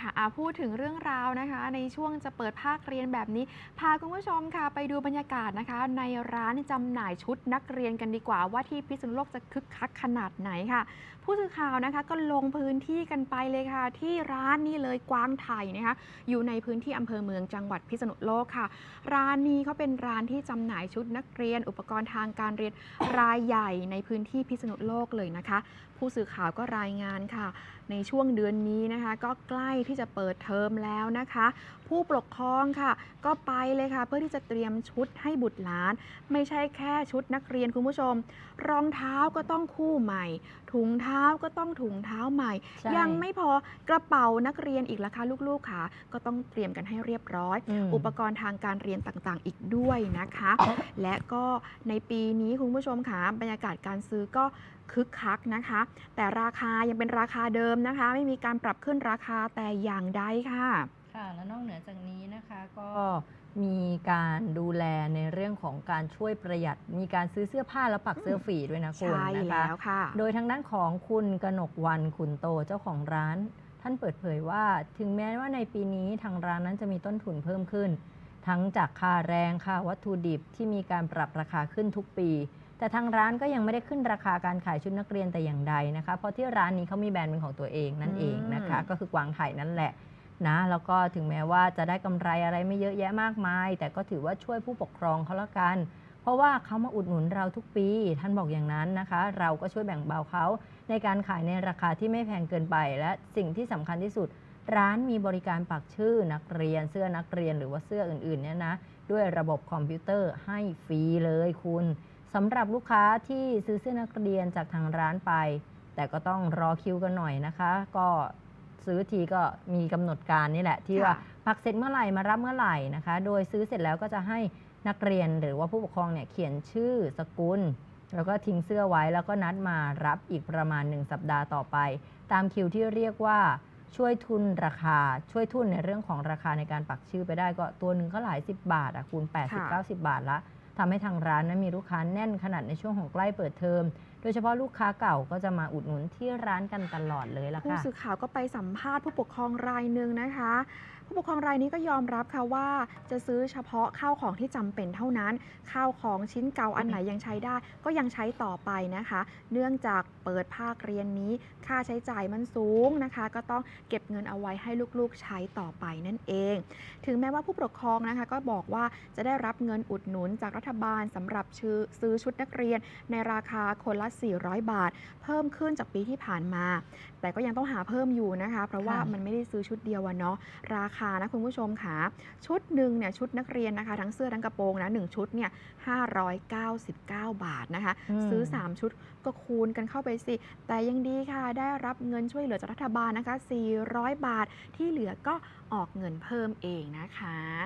ค่ะอะพูดถึงเรื่องราวนะคะ ในช่วงจะเปิดภาคเรียนแบบนี้ พาคุณผู้ชมค่ะไปดูบรรยากาศนะคะ ในร้านจำหน่ายชุดนักเรียนกันดีกว่า ว่าที่พิษณุโลกจะคึกคักขนาดไหนค่ะ ผู้สื่อข่าวนะคะก็ลงพื้นที่กันไปเลยค่ะ ที่ร้านนี่เลยกวางไทยนะคะอยู่ในพื้นที่อำเภอเมืองจังหวัดพิษณุโลกค่ะ ร้านนี้เขาเป็นร้านที่จำหน่ายชุดนักเรียน อุปกรณ์ทางการเรียนรายใหญ่ในพื้นที่พิษณุโลกเลยนะคะ ผู้สื่อข่าวก็รายงานค่ะ ในช่วงเดือนนี้นะคะ ก็ใกล้ที่จะเปิดเทอมแล้วนะคะ ผู้ปกครองค่ะ ก็ไปเลยค่ะ เพื่อที่จะเตรียมชุดให้บุตรหลาน ไม่ใช่แค่ชุดนักเรียนคุณผู้ชม รองเท้าก็ต้องคู่ใหม่ ถุงเท้าก็ต้องถุงเท้าใหม่ใช่ยังไม่พอกระเป๋านักเรียนอีกละคะลูกๆค่ะ ก็ต้องเตรียมกันให้เรียบร้อยมอุปกรณ์ทางการเรียนต่างๆ อีกด้วยนะคะ และก็ในปีนี้คุณผู้ชมค่ะบรรยากาศการซื้อก็คึกคักนะคะ แต่ราคายังเป็นราคาเดิมนะคะ ไม่มีการปรับขึ้นราคาแต่อย่างใดค่ะ ค่ะ แล้วนอกเหนือจากนี้นะคะก็มีการดูแลในเรื่องของการช่วยประหยัด มีการซื้อเสื้อผ้าและปักเสื้อฟรีด้วยนะคุณใช่นะคะแล้วค่ะ โดยทางด้านของคุณกนกวันขุนโตเจ้าของร้าน ท่านเปิดเผยว่า ถึงแม้ว่าในปีนี้ทางร้านนั้นจะมีต้นทุนเพิ่มขึ้น ทั้งจากค่าแรงค่าวัตถุดิบที่มีการปรับราคาขึ้นทุกปี แต่ทางร้านก็ยังไม่ได้ขึ้นราคาการขายชุดนักเรียนแต่อย่างใดนะคะ เพราะที่ร้านนี้เขามีแบรนด์เป็นของตัวเองนั่นเองนะคะอืมก็คือกวางไถ่นั่นแหละนะแล้วก็ถึงแม้ว่าจะได้กำไรอะไรไม่เยอะแยะมากมาย แต่ก็ถือว่าช่วยผู้ปกครองเขาละกัน เพราะว่าเขามาอุดหนุนเราทุกปี ท่านบอกอย่างนั้นนะคะ เราก็ช่วยแบ่งเบาเขาในการขายในราคาที่ไม่แพงเกินไป และสิ่งที่สำคัญที่สุด ร้านมีบริการปักชื่อนักเรียนเสื้อนักเรียนหรือว่าเสื้ออื่นๆเนี่ยนะด้วยระบบคอมพิวเตอร์ให้ฟรีเลยคุณสำหรับลูกค้าที่ซื้อเสื้อนักเรียนจากทางร้านไป แต่ก็ต้องรอคิวกันหน่อยนะคะ ก็ซื้อทีก็มีกำหนดการนี่แหละ ที่ว่าค่ะปักเสร็จเมื่อไหร่มารับเมื่อไหร่นะคะ โดยซื้อเสร็จแล้วก็จะให้นักเรียนหรือว่าผู้ปกครองเนี่ยเขียนชื่อสกุล แล้วก็ทิ้งเสื้อไว้แล้วก็นัดมารับอีกประมาณ 1 สัปดาห์ต่อไป ตามคิวที่เรียกว่า ช่วยทุนราคาช่วยทุนในเรื่องของราคาในการปักชื่อไปได้ก็ตัวหนึ่งก็หลาย 10 บาทอะคูณ 80 90 บาทละทำให้ทางร้านนั้นมีลูกค้าแน่นขนาดในช่วงของใกล้เปิดเทอม ดยเฉพาะลูกค้าเก่าก็จะมาอุดหนุนที่ร้านกันตลอดเลยล่ะค่ะ ผู้สื่อข่าวก็ไปสัมภาษณ์ผู้ปกครองรายหนึ่งนะคะ ผู้ปกครองรายนี้ก็ยอมรับค่ะว่าจะซื้อเฉพาะข้าวของที่จำเป็นเท่านั้น ข้าวของชิ้นเก่าอันไหนยังใช้ได้ ก็ยังใช้ต่อไปนะคะ เนื่องจากเปิดภาคเรียนนี้ ค่าใช้จ่ายมันสูงนะคะ ก็ต้องเก็บเงินเอาไว้ให้ลูกๆใช้ต่อไปนั่นเอง ถึงแม้ว่าผู้ปกครองนะคะ ก็บอกว่าจะได้รับเงินอุดหนุนจากรัฐบาลสำหรับชื่อซื้อชุดนักเรียนในราคาคนละ400 บาท เพิ่มขึ้นจากปีที่ผ่านมา แต่ก็ยังต้องหาเพิ่มอยู่นะคะ เพราะว่าค่ะมันไม่ได้ซื้อชุดเดียวอะเนาะราคานะคุณผู้ชมค่ะชุดหนึ่งเนี่ยชุดนักเรียนนะคะ ทั้งเสื้อทั้งกระโปรงนะหนึ่งชุดเนี่ย599 บาทนะคะมซื้อ 3 ชุดก็คูณกันเข้าไปสิ แต่ยังดีค่ะได้รับเงินช่วยเหลือจากรัฐบาลนะคะ 400 บาทที่เหลือก็ออกเงินเพิ่มเองนะคะ